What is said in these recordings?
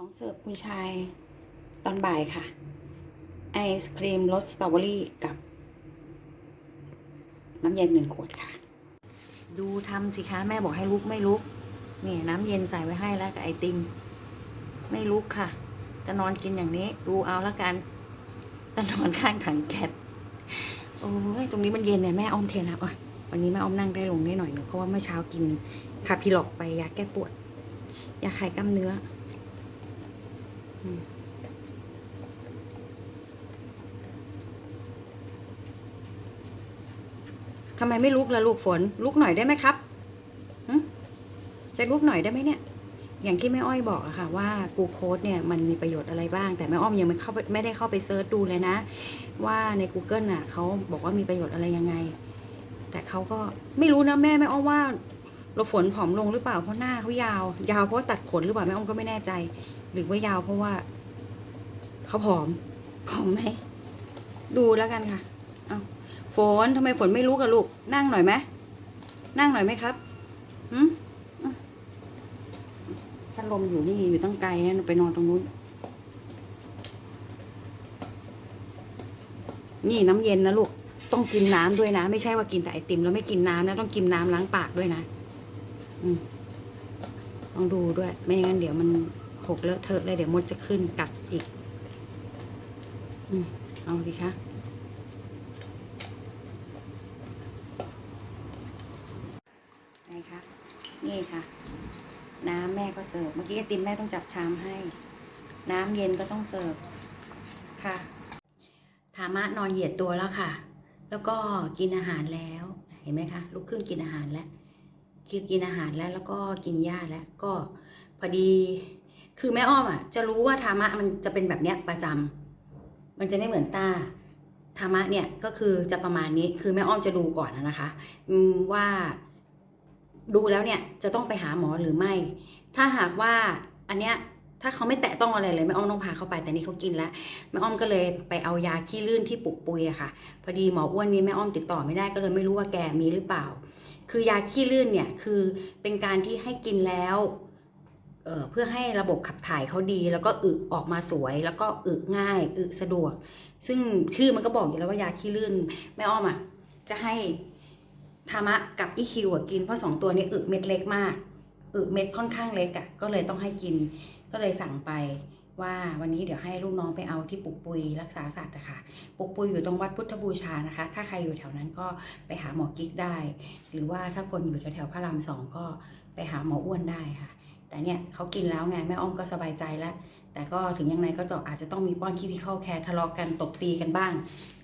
ของเสิร์ฟคุณชายตอนบ่ายค่ะ ไอศครีมรสสตรอเบอรี่กับ น้ำเย็นหนึ่งขวดค่ะ ดูทำสิคะแม่บอกให้ลุกไม่ลุก นี่น้ำเย็นใส่ไว้ให้แล้วกับไอติม ไม่ลุกค่ะ จะนอนกินอย่างนี้ ดูเอาละกันจะนอนข้างถังแก๊สโอ้ยตรงนี้มันเย็นเนี่ยแม่อ้อมเทน้ำอะวันนี้แม่อ้อมนั่งได้ลงได้หน่อยหนึ่งเพราะว่าเมื่อเช้ากินคาพิลอกไปยาแก้ปวดยาคลายกล้ามเนื้อ ทำไมไม่ลุกล่ะลูกฝน ลุกหน่อยได้ไหมครับจะลุกหน่อยได้ไหมเนี่ย อย่างที่แม่อ้อยบอกอะค่ะว่ากูโค้ดเนี่ยมันมีประโยชน์อะไรบ้าง แต่แม่อ้อมยังไม่เข้าไปไม่ได้เข้าไปเซิร์ชดูเลยนะ ว่าใน Google น่ะเขาบอกว่ามีประโยชน์อะไรยังไง แต่เขาก็ไม่รู้นะแม่แม่อ้อมว่า เราฝนผอมลงหรือเปล่าเพราะหน้าเขายาว ยาวเพราะตัดขนหรือเปล่าแม่อ้อมก็ไม่แน่ใจ หรือว่ายาวเพราะว่าเขาผอมผอมไหมดูแล้วกันค่ะ เอาฝนทำไมฝนไม่รู้กับลูก นั่งหน่อยไหมนั่งหน่อยไหมครับหืมอะพัดลมอยู่นี่อยู่ตั้งไกลนะไปนอนตรงนู้น นี่น้ำเย็นนะลูก ต้องกินน้ำด้วยนะ ไม่ใช่ว่ากินแต่ไอติมแล้วไม่กินน้ำนะ ต้องกินน้ำล้างปากด้วยนะ ต้องดูด้วย ไม่งั้นเดี๋ยวมันหกเลอะเทอะเลยเดี๋ยวมดจะขึ้นกัดอีก อืมเอาสิคะไงคะนี่ค่ะ น้ำแม่ก็เสิร์ฟ เมื่อกี้ไอติมแม่ต้องจับชามให้ น้ำเย็นก็ต้องเสิร์ฟ ค่ะธามะนอนเหยียดตัวแล้วค่ะ แล้วก็กินอาหารแล้ว เห็นไหมคะ ลุกขึ้นกินอาหารแล้ว คือกินอาหารแล้วแล้วก็กินหญ้าแล้วก็พอดี คือแม่อ้อมอะ จะรู้ว่าธามะมันจะเป็นแบบเนี้ยประจำมันจะไม่เหมือนตาธรรมะเนี่ยก็คือจะประมาณนี้คือแม่อ้อมจะดูก่อนนะคะว่าดูแล้วเนี่ยจะต้องไปหาหมอหรือไม่ ถ้าหากว่าอันเนี้ย ถ้าเขาไม่แตะต้องอะไรเลยแม่อ้อมต้องพาเขาไปแต่นี่เขากินแล้วแม่อ้อมก็เลยไปเอายาขี้ลื่นที่ปลุกปุยอะค่ะ พอดีหมออ้วนนี้แม่อ้อมติดต่อไม่ได้ก็เลยไม่รู้ว่าแกมีหรือเปล่า คือยาขี้ลื่นเนี่ยคือเป็นการที่ให้กินแล้วเออเพื่อให้ระบบขับถ่ายเขาดี แล้วก็อึออกมาสวย แล้วก็อึง่ายอึสะดวก ซึ่งชื่อมันก็บอกอยู่แล้วว่ายาขี้ลื่นแม่อ้อมอะจะให้ธามะกับอีคิวกินเพราะสองตัวนี้อึเม็ดเล็กมาก อึเม็ดค่อนข้างเล็กอะก็เลยต้องให้กิน ก็เลยสั่งไปว่าวันนี้เดี๋ยวให้ลูกน้องไปเอาที่ปุกปุยรักษาสัตว์นะคะปุกปุยอยู่ตรงวัดพุทธบูชานะคะ ถ้าใครอยู่แถวนั้นก็ไปหาหมอกิ๊กได้ หรือว่าถ้าคนอยู่แถวๆพระรามสองก็ไปหาหมออ้วนได้ค่ะ แต่เนี่ยเขากินแล้วไงแม่อ้อมก็สบายใจแล้ว แต่ก็ถึงยังไงก็ต้อาจจะต้องมีป้อนคีที่เข้าแคร์ทะเลาะกันตบตีกันบ้าง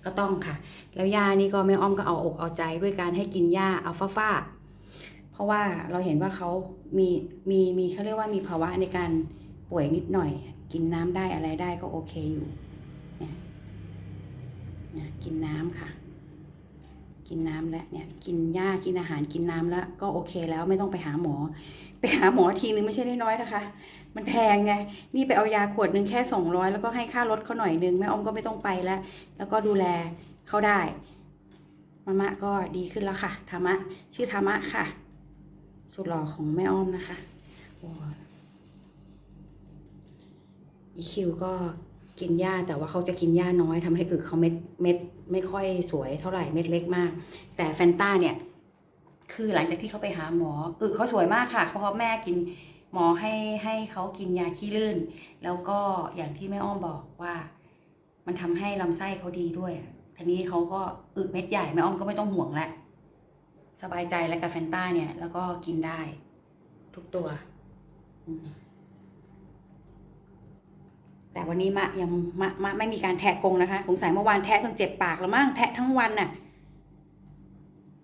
ก็ต้องค่ะ แล้วยานี่ก็แม่อ้อมก็เอาอกเอาใจด้วยการให้กินหญ้าอัลฟาฟา เพราะว่าเราเห็นว่าเขามีมีมีเขาเรียกว่ามีภาวะในการป่วยนิดหน่อย กินน้ำได้อะไรได้ก็โอเคอยู่เนี่ยเนี่ยกินน้ำค่ะ กินน้ำแล้วเนี่ยกินหญ้ากินอาหารกินน้ำแล้วก็โอเคแล้วไม่ต้องไปหาหมอ ไปหาหมอทีนึงไม่ใช่น้อยนะคะ มันแพงไงนี่ไปเอายาขวดหนึ่งแค่สองร้อยแล้วก็ให้ค่ารถเขาหน่อยนึงแม่อ้อมก็ไม่ต้องไปแล้ว แล้วก็ดูแลเขาได้มามะก็ดีขึ้นแล้วค่ะธรรมะชื่อธรรมะค่ะ สุดหล่อของแม่อ้อมนะคะอ้อีคิวก็กินหญ้าแต่ว่าเขาจะกินหญ้าน้อยทำให้อึเขาเม็ดเม็ดไม่ค่อยสวยเท่าไหร่เม็ดเล็กมาก แต่แฟนต้าเนี่ย คือหลังจากที่เขาไปหาหมออึเขาสวยมากค่ะเพราะแม่กินหมอให้ให้เขากินยาขี้ลื่น แล้วก็อย่างที่แม่อ้อมบอกว่า มันทำให้ลำไส้เขาดีด้วยทีนี้เขาก็อึเม็ดใหญ่แม่อ้อมก็ไม่ต้องห่วงแล้ว สบายใจแล้วกับแฟนต้าเนี่ย แล้วก็กินได้ทุกตัว แต่วันนี้มะยังมะมะไม่มีการแทะกงนะคะ สงสัยเมื่อวานแทะจนเจ็บปากแล้วมั้งแทะทั้งวันน่ะ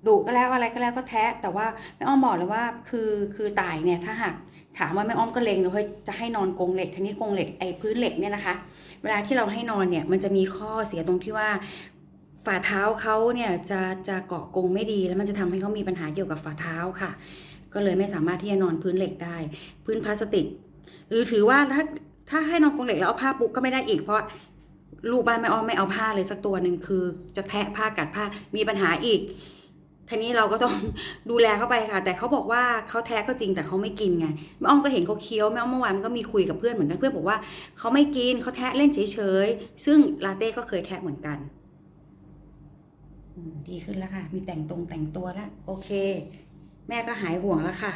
ดุก็แล้วอะไรก็แล้วก็แทะ แต่ว่าแม่อ้อมบอกเลยว่า คือคือตายเนี่ยถ้าหากถามว่าแม่อ้อมก็เลงเลยเฮ้ยจะให้นอนกรงเหล็กทีนี้กรงเหล็กไอ้พื้นเหล็กเนี่ยนะคะ เวลาที่เราให้นอนเนี่ย มันจะมีข้อเสียตรงที่ว่า ฝ่าเท้าเขาเนี่ยจะจะเกาะกงไม่ดี แล้วมันจะทำให้เขามีปัญหาเกี่ยวกับฝ่าเท้าค่ะ ก็เลยไม่สามารถที่จะนอนพื้นเหล็กได้ พื้นพลาสติก หรือถือว่าถ้าถ้าให้นอนกงเหล็กแล้วเอาผ้าปุกก็ไม่ได้อีกเพราะลูกบ้านแม่อ้อมไม่เอาผ้าเลยสักตัวหนึ่งคือจะแทะผ้ากัดผ้ามีปัญหาอีกทีนี้เราก็ต้องดูแลเข้าไปค่ะ แต่เขาบอกว่าเขาแท้ก็จริงแต่เขาไม่กินไงแม่อ้อมก็เห็นเขาเคี้ยวแม่อ้อมเมื่อวานก็มีคุยกับเพื่อนเหมือนกันเพื่อนบอกว่าเขาไม่กินเขาแทะเล่นเฉยๆซึ่งลาเต้ก็เคยแทะเหมือนกัน ดีขึ้นแล้วค่ะ มีแต่งตรงแต่งตัวแล้ว โอเค แม่ก็หายห่วงแล้วค่ะ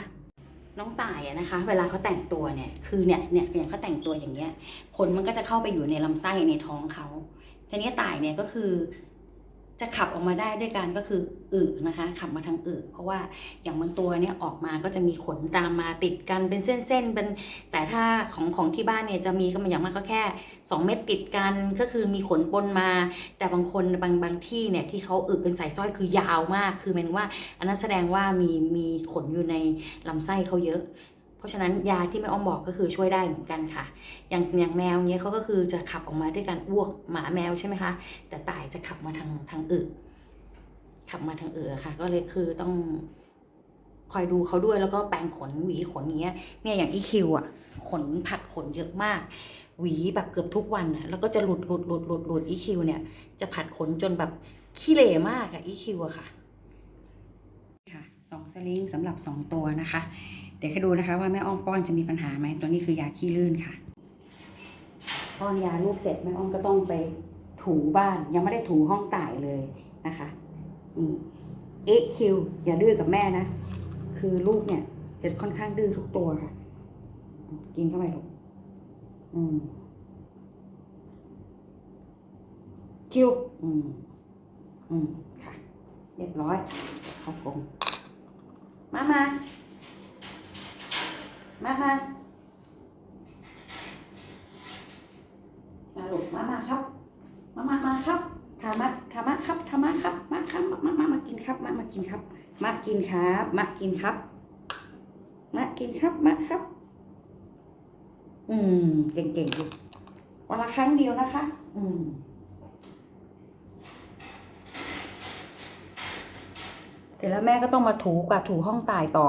น้องต่ายอะนะคะ เวลาเขาแต่งตัวเนี่ย คือเนี่ยเนี่ยอย่างเขาแต่งตัวอย่างเงี้ยขนมันก็จะเข้าไปอยู่ในลำไส้ในท้องเขาทีนี้ต่ายเนี่ยก็คือ จะขับออกมาได้ด้วยการก็คืออึนะคะ ขับมาทางอึเพราะว่าอย่างบางตัวเนี่ยออกมาก็จะมีขนตามมาติดกันเป็นเส้นๆเป็นแต่ถ้าของของที่บ้านเนี่ยจะมีก็มาอย่างมากก็แค่ 2 เม็ดติดกันก็คือมีขนปนมา แต่บางคนบางบางที่เนี่ยที่เขาอึเป็นสายสร้อยคือยาวมาก คือหมายถึงว่า อันนั้นแสดงว่ามีมีขนอยู่ในลำไส้เขาเยอะ ราะฉะนั้นยาที่แม่อ้อมบอกก็คือช่วยได้เหมือนกันค่ะ อย่างอย่างแมวเนี้ยเขาก็คือจะขับออกมาด้วยการอ้วกหมาแมวใช่ไหมคะ แต่ตายจะขับมาทางทางอึขับมาทางอึค่ะ ก็เลยคือต้องคอยดูเขาด้วยแล้วก็แปรงขนหวีขนเงี้ย เนี่ยอย่างอีคิวอะ ขนผัดขนเยอะมาก หวีแบบเกือบทุกวันอะ แล้วก็จะหลุดหลุดหลุดหลุดหลุดอีคิวเนี่ย จะผัดขนจนแบบขี้เหร่มากอะอีคิวอะค่ะ ค่ะสองสลิงสำหรับสองตัวนะคะ ดี๋ยวให้ดูนะคะว่าแม่อ้อมป้อนจะมีปัญหาไหมตัวนี้คือยาขี้ลื่นค่ะ ป้อนยาลูกเสร็จแม่อ้อมก็ต้องไปถูบ้านยังไม่ได้ถูห้องต่ายเลยนะคะนี่เอ็กคิวอย่าดื้อกับแม่นะ คือลูกเนี่ย จะค่อนข้างดื้อทุกตัวค่ะ กินเข้าไปลูกอืมคิวอืมอืมค่ะ เรียบร้อยเข้ากรงมามา มามามาลูกมามาครับ มามามาครับธรรมะธรรมะครับธรรมะครับ มาครับมามามากินครับ มามากินครับ มากินครับมากินครับ มากินครับมาครับ อืม เก่งๆอยู่วันละครั้งเดียวนะคะ อืมเสร็จแล้วแม่ก็ต้องมาถูกวาถูห้องตายต่อ